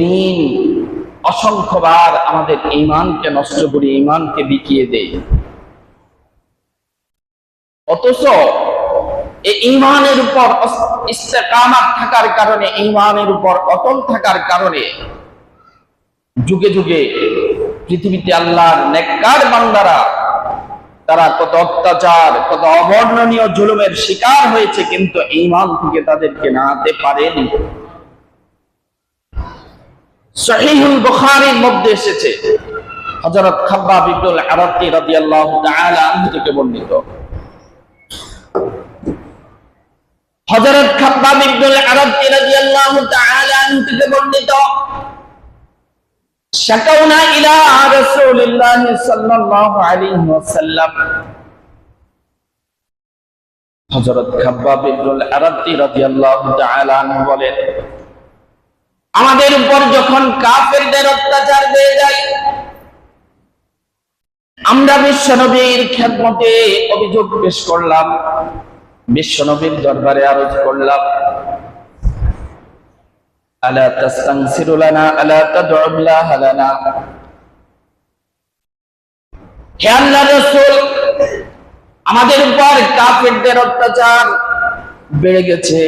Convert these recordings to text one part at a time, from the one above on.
প্রতিদিন অসংখ্যবার আমাদের ইমানকে নষ্ট করি ইমানকে বিকিয়ে দেই অথচ এই ইমানের উপর ইস্তেকামাত থাকার কারণে ইমানের উপর অটল থাকার কারণে যুগে যুগে পৃথিবীতে আল্লাহর নেককার বান্দারা, তারা কত অত্যাচার, কত অবর্ণনীয় জুলুমের শিকার হয়েছে, কিন্তু ইমান থেকে তাদেরকে নাড়াতে পারেনি। সহিহুল বুখারীর মধ্যে এসেছে। হযরত খাব্বাব ইবনুল আরাতি রাদিয়াল্লাহু তাআলা আনহু থেকে বর্ণিত। হযরত খাব্বাব ইবনুল আরাতি রাদিয়াল্লাহু তাআলা আনহু থেকে বর্ণিত। শাকাউনা ইলা রাসূলিল্লাহ সাল্লাল্লাহু আলাইহি ওয়াসাল্লাম। হযরত খাব্বাব ইবনুল আরাতি রাদিয়াল্লাহু তাআলা আনহু বলেন আমাদের উপর যখন কাফেরদের অত্যাচার বেড়ে যায়, আমরা বিশ্বনবীর খেদমতে অভিযোগ পেশ করলাম, বিশ্বনবীর দরবারে আরজ করলাম আমাদের উপর কাফেরদের অত্যাচার বেড়ে গেছে।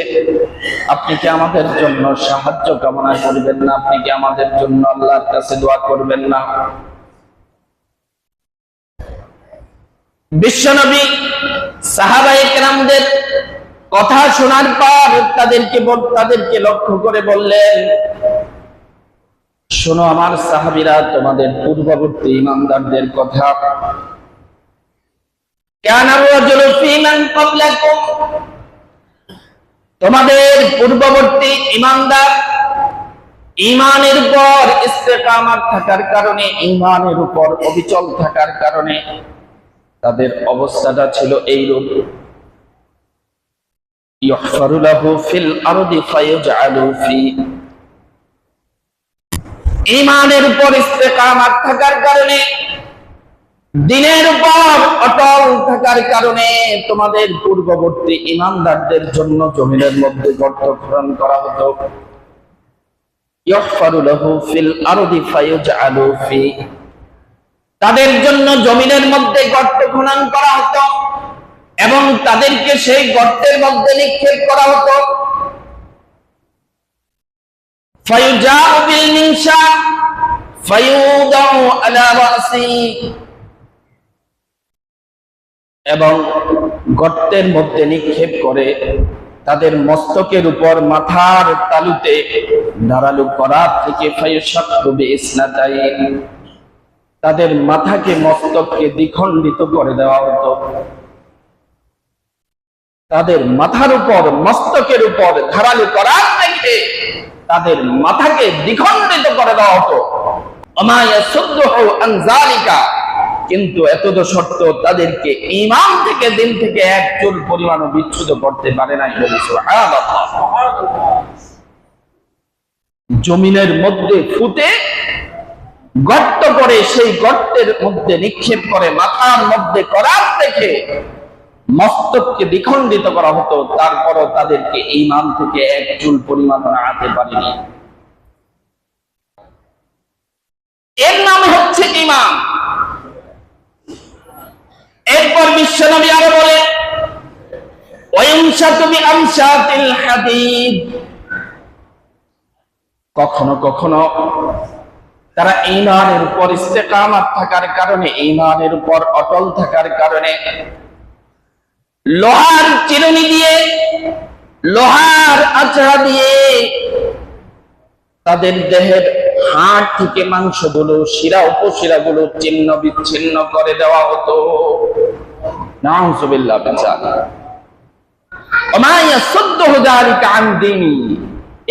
আপনি কি আমাদের জন্য সাহায্য কামনা করবেন না? আপনি কি আমাদের জন্য আল্লাহর কাছে দোয়া করবেন না? বিশ্বনবী সাহাবাহামদের কথা শোনার পর তাদেরকে তাদেরকে লক্ষ্য করে বললেন, শোনো আমার সাহাবিরা তোমাদের পূর্ববর্তী ইমানদারদের কথা। কেন তোমাদের পূর্ববর্তী ইমানদার ইমানের উপর ইস্তেকামাত থাকার কারণে, ইমানের উপর অবিচল থাকার কারণে তাদের অবস্থাটা ছিল ইহফারু লাহু ফিল আরদি ফায়ুজআলু ফি। ইমানের উপর ইস্তেকামাত থাকার কারণে দিনের উপর অটল থাকার কারণে তোমাদের পূর্ববর্তী ইমানদারদের জন্য জমিনের মধ্যে গর্ত খনন করা হতো। তাদের জন্য জমিনের মধ্যে গর্ত খনন করা হতো এবং তাদেরকে সেই গর্তের মধ্যে নিক্ষেপ করা হতো। ফায়ুজাউ বিল রাসি এবং গর্তের মধ্যে নিক্ষেপ করে তাদের মস্তকের উপর মাথার তালুতে ধারালু করা থেকে তাদের মাথাকে মস্তককে দ্বিখণ্ডিত করে দেওয়া হতো। তাদের মাথার উপর, মস্তকের উপর ধারালু করা থেকে তাদের মাথাকে দ্বিখণ্ডিত করে দেওয়া হতো। অমায়া সুদ্দহ আনজালিকা কিন্তু এতদ শর্ত তাদেরকে ইমাম থেকে দিন থেকে এক চুল পরিমাণও বিচ্ছুত করতে পারে নাই জমিনের মধ্যে ফুটে গর্ত করে, সেই গর্তের মধ্যে নিক্ষেপ করে, মাথার মধ্যে করার থেকে মস্তককে দ্বিখণ্ডিত করা হতো, তারপরও তাদেরকে ইমান থেকে এক চুল পরিমাণ আনতে পারেনি। এর নাম হচ্ছে ইমাম। এরপর বিশ্বনবী আরও বলে কখনো কখনো তারা ইমানের উপর ইস্তেকামাত থাকার কারণে ইমানের উপর অটল থাকার কারণে লোহার চিরুনি দিয়ে, লোহার আচড়া দিয়ে তাদের দেহের হাড় থেকে মাংসগুলো, শিরা, উপশিরাগুলো চিহ্ন বিচ্ছিন্ন করে দেওয়া হতো।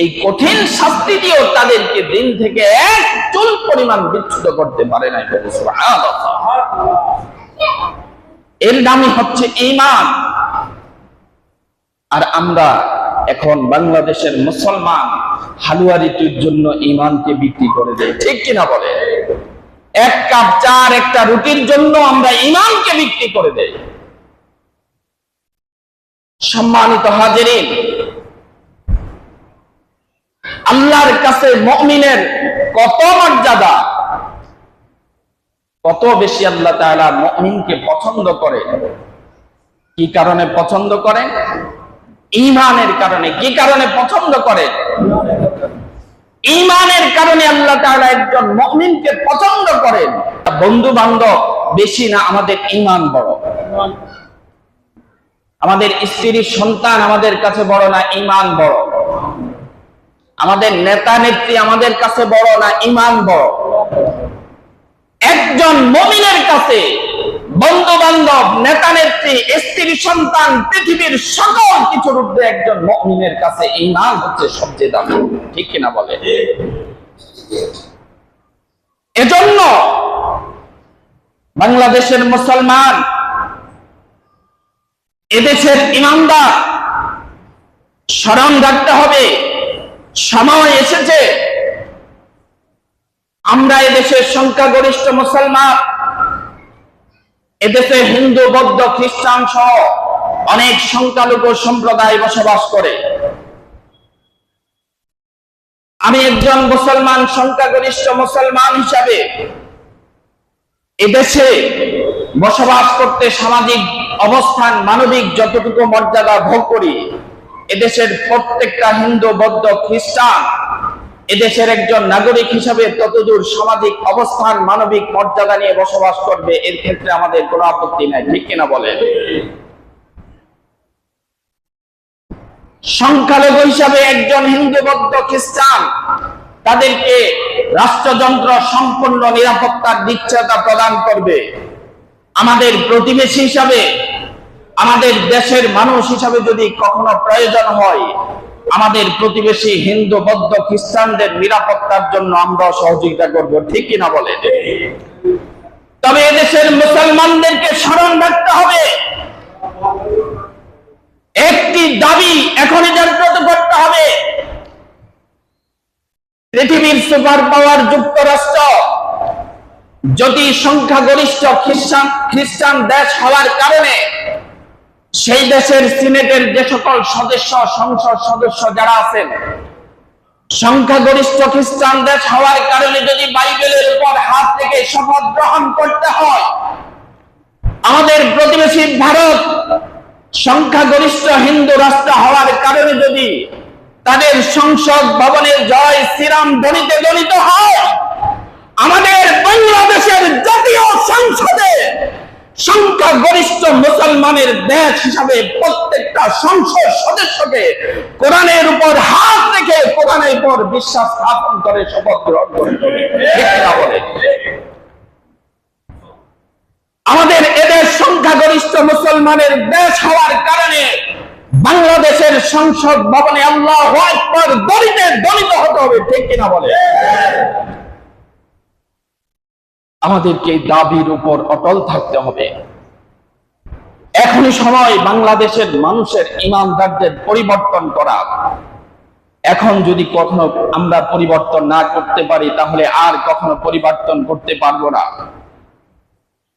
এই কঠিন শাস্তি দিয়েও তাদেরকে দিন থেকে পরিমাণ করতে পারে সুবহানাল্লাহ। এর নামই হচ্ছে ঈমান। আর আমরা এখন বাংলাদেশের মুসলমান হালুয়া ঋতুর জন্য ইমানকে বিক্রি করে দেয়। ঠিক কিনা বলে? এক কাপ চার একটা রুটির জন্য আমরা ইমানকে বিক্রি করে দেই। সম্মানিত হাজিরিন, আল্লাহর কাছে মমিনের কত মর্যাদা? কত বেশি আল্লাহ তাআলা মমিনকে পছন্দ করে? কি কারণে পছন্দ করেন ইমানের কারণে, কি কারণে পছন্দ করেন ইমানের কারণে আল্লাহ তাআলা একজন মুমিনকে পছন্দ করেন। বন্ধু বান্ধব বেশি না, আমাদের ইমান বড়। আমাদের স্ত্রীর সন্তান আমাদের কাছে বড় না ইমান বড়। আমাদের নেতা, নেত্রী আমাদের কাছে বড় না ইমান বড়। একজন মমিনের কাছে বন্ধু বান্ধব নেতা নেত্রী স্ত্রী, সন্তান, পৃথিবীর সকল কিছুর ঊর্ধ্বে একজন মমিনের কাছে ইমান হচ্ছে সবচেয়ে দামি। ঠিক কিনা বলে? এজন্য বাংলাদেশের মুসলমান, এদেশের ইমানদার স্মরণ রাখতে হবে, সময় এসেছে। আমরা এদেশের সংখ্যাগরিষ্ঠ মুসলমান এদেশে হিন্দু, বৌদ্ধ, খ্রিস্টান সহ অনেক সংখ্যালঘু সম্প্রদায় বসবাস করে। আমি একজন মুসলমান, সংখ্যাগরিষ্ঠ মুসলমান হিসাবে এদেশে বসবাস করতে সামাজিক অবস্থান, মানবিক যতটুকু মর্যাদা ভোগ করি, এদেশের প্রত্যেকটা হিন্দু, বৌদ্ধ, খ্রিস্টান এদেশের একজন নাগরিক হিসাবে ততদূর সামাজিক অবস্থান, মানবিক মর্যাদা নিয়ে বসবাস করবে, এর ক্ষেত্রে আমাদের কোনো আপত্তি নাই। ঠিক কিনা বলেন? সংখ্যালঘু হিসাবে একজন হিন্দু বৌদ্ধ খ্রিস্টান, তাদেরকে রাষ্ট্রযন্ত্র সম্পূর্ণ নিরাপত্তার নিশ্চয়তা প্রদান করবে। আমাদের প্রতিবেশী হিসাবে, আমাদের দেশের মানুষ হিসাবে যদি কখনো প্রয়োজন হয় আমাদের প্রতিবেশী হিন্দু, বৌদ্ধ, খ্রিস্টানদের নিরাপত্তার জন্য আমরা সহযোগিতা করব, ঠিক কিনা বলে? তবে এদেশের মুসলমানদেরকে স্মরণ রাখতে হবে। একটি দাবি এখনই জাগ্রত করতে হবে। পৃথিবীর সুপার পাওয়ার যুক্তরাষ্ট্র, যদি সংখ্যাগরিষ্ঠ খ্রিস্টান খ্রিস্টান দেশ হওয়ার কারণে সেই দেশের সিনেটের যে সকল সদস্য, সংসদ সদস্য যারা আছেন, সংখ্যাগরিষ্ঠ খ্রিস্টান দেশ হওয়ার কারণে যদি বাইবেলের উপর হাত থেকে শপথ গ্রহণ করতে হয়, আমাদের প্রতিবেশী ভারত সংখ্যাগরিষ্ঠ হিন্দু রাষ্ট্র হওয়ার কারণে যদি তাদের সংসদ ভবনের জয় শ্রীরাম ধ্বনিতে দলিত হয়, আমাদের বাংলাদেশের জাতীয় সংসদে সংখ্যাগরিষ্ঠ মুসলমানের দেশ হিসাবে প্রত্যেকটা সংসদ সদস্যকে কোরআনের উপর হাত রেখে কোরআনের উপর বিশ্বাস স্থাপন করে শপথ গ্রহণ বলেন? আমাদের এদের সংখ্যাগরিষ্ঠ মুসলমানের দেশ হওয়ার কারণে বাংলাদেশের সংসদ ভবনে আল্লাহ দলিতে দলিত হতে হবে, ঠিক কিনা বলে আমাদেরকে দাবির উপর অটল থাকতে হবে। এখনই সময় বাংলাদেশের মানুষের ইমানদারদের পরিবর্তন করা। এখন যদি কখনো আমরা পরিবর্তন না করতে পারি, তাহলে আর কখনো পরিবর্তন করতে পারব না।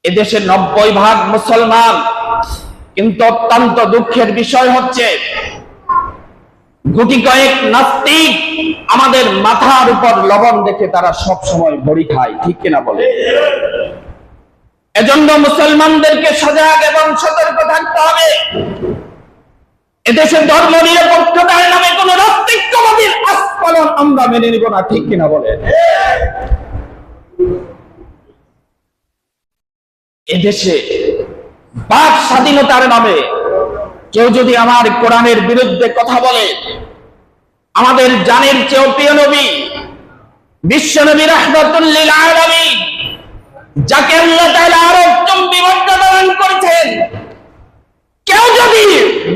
এদেশে নব্বই ভাগ মুসলমান। কিন্তু অত্যন্ত দুঃখের বিষয় হচ্ছে গুটি কয়েক নাস্তিক আমাদের মাথার উপর লবণ দেখে তারা সব সময় বড়ি খায়, ঠিক কিনা বলে? এজন্য মুসলমানদেরকে সজাগ এবং সতর্ক থাকতে হবে। এদেশে ধর্ম নিরপেক্ষতার নামে কোন নাস্তিকবাদীর আস্ফলন আমরা মেনে নিব না, ঠিক কিনা বলে? এদেশে বাক স্বাধীনতার নামে কেউ যদি আমার কোরআনের বিরুদ্ধে কথা বলে, আমাদের জানের চেয়েও প্রিয় নবী, বিশ্ব নবী রহমতুল্লিল আলমী যাকে আরও চম্বি মর্যাদা দান করেছেন, কেউ যদি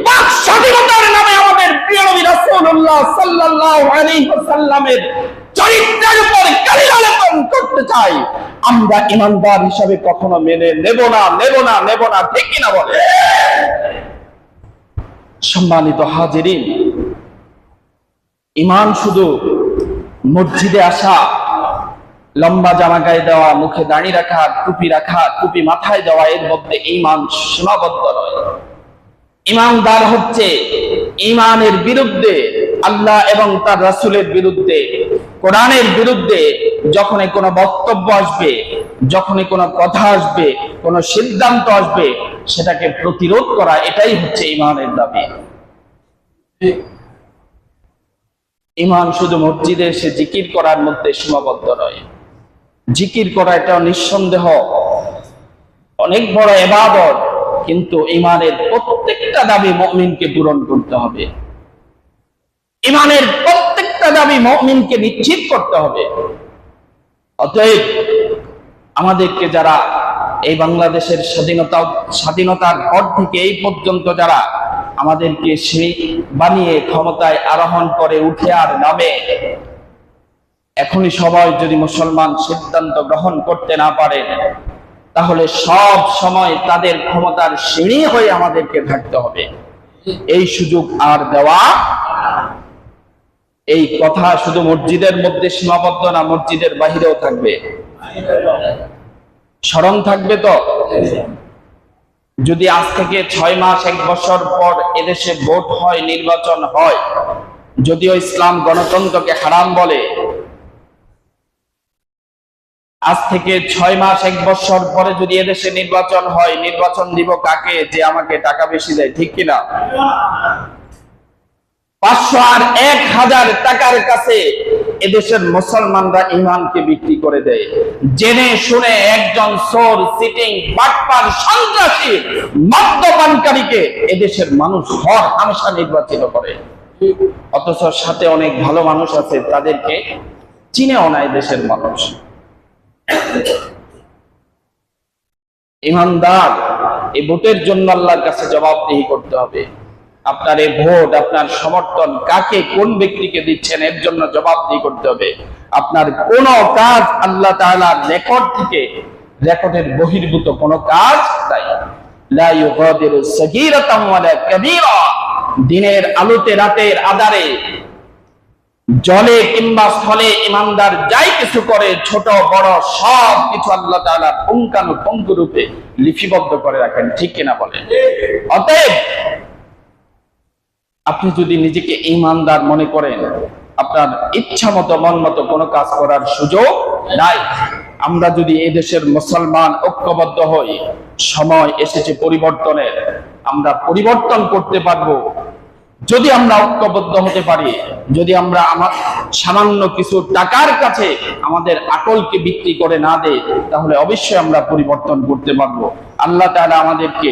বাক স্বাধীনতার নামে আমাদের প্রিয় নবী রাসূলুল্লাহ সাল্লাল্লাহু আলাইহি ওয়াসাল্লামের চরিত্রের উপর কালিলালেপন করতে চাই, আমরা ইমানদার হিসাবে কখনো মেনে নেব না নেব না নেব না, ঠিক কিনা বলে? সম্মানিত হাজেরিন, ইমান শুধু মসজিদে আসা, লম্বা জামা গায়ে দেওয়া, মুখে দাঁড়িয়ে রাখা, টুপি রাখা, টুপি মাথায় দেওয়া, এর মধ্যে ইমান সীমাবদ্ধ নয়। ইমানদার হচ্ছে ইমানের বিরুদ্ধে, আল্লাহ এবং তার রাসুলের বিরুদ্ধে কোরআনের বিরুদ্ধে যখনই কোনো বক্তব্য আসবে, যখনই কোনো কথা আসবে, কোনো সিদ্ধান্ত আসবে, সেটাকে প্রতিরোধ করা এটাই হচ্ছে ইমানের দাবি। ইমান শুধু মসজিদে এসে জিকির করার মধ্যে সীমাবদ্ধ নয়। জিকির করা এটা নিঃসন্দেহ অনেক বড় এবাদত, কিন্তু ইমানের প্রত্যেকটা দাবি মমিনকে পূরণ করতে হবে। ইমানের প্রত্যেকটা দাবি মমিনকে নিশ্চিত করতে হবে। অতএব আমাদেরকে যারা এই বাংলাদেশের স্বাধীনতা, স্বাধীনতার পর থেকে এই পর্যন্ত যারা আমাদেরকে সেই বানিয়ে ক্ষমতায় আরোহণ করে উঠে আর নামে, এখনই সবাই যদি মুসলমান সিদ্ধান্ত গ্রহণ করতে না পারে, তাহলে সব সময় তাদের ক্ষমতার সিঁড়ি হয়ে আমাদেরকে থাকতে হবে। এই সুযোগ আর দেওয়া এই কথা শুধু মসজিদের মধ্যে সীমাবদ্ধ না, মসজিদের বাহিরেও থাকবে। স্মরণ থাকবে তো? যদি আজ থেকে ছয় মাস, এক বছর পর এদেশে ভোট হয়, নির্বাচন হয়, যদিও ইসলাম গণতন্ত্রকে হারাম বলে, আজ থেকে ছয় মাস, এক বছর পরে যদি এদেশে নির্বাচন হয়, নির্বাচন দিব কাকে? যে আমাকে টাকা বেশি দেয়, ঠিক কিনা? পাঁচশো আর এক হাজার টাকার কাছে এদেশের মুসলমানরা ইমানকে বিক্রি করে দেয়। জেনে শুনে একজন সোর সিটিং বাটপার সন্ত্রাসী, মদ্যপানকারীকে এদেশের মানুষ হর হামেশা নির্বাচিত করে। অথচ সাথে অনেক ভালো মানুষ আছে, তাদেরকে চিনেও না দেশের মানুষ। ইমানদার, এই ভোটের জন্য আল্লাহর কাছে জবাবদিহি করতে হবে। আপনার এই ভোট, আপনার সমর্থন কাকে কোন ব্যক্তিকে দিচ্ছেন এর জন্য জবাবদিহি করতে হবে। আপনার কোন কাজ আল্লাহ রেকর্ড থেকে, রেকর্ডের বহির্ভূত কোন কাজ কাবীরা। দিনের আলোতে, রাতের আধারে, জলে কিংবা স্থলে ইমানদার যাই কিছু করে, ছোট, বড় সব কিছু আল্লাহ তাআলা পুঙ্খানুপুঙ্খ রূপে লিপিবদ্ধ করে রাখেন, ঠিক কিনা বলেন? অতএব আপনি যদি নিজেকে ইমানদার মনে করেন, আপনার ইচ্ছা মতো, মন মতো কোনো কাজ করার সুযোগ নাই। আমরা যদি এদেশের মুসলমান ঐক্যবদ্ধ হই, সময় এসেছে পরিবর্তনের, আমরা পরিবর্তন করতে পারব। যদি আমরা ঐক্যবদ্ধ হতে পারি, যদি আমরা আমার সামান্য কিছু টাকার কাছে আমাদের আকলকে বিক্রি করে না দেয় তাহলে অবশ্যই আমরা পরিবর্তন করতে পারব। আল্লাহ তাআলা আমাদেরকে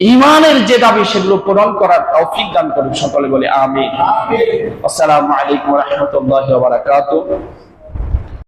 ইমানের যে দাবি সেগুলো পূরণ করার তৌফিক দান করুন সকলে বলে আমিন। আসসালামু আলাইকুম ওয়া রাহমাতুল্লাহি ওয়া বারাকাতুহু।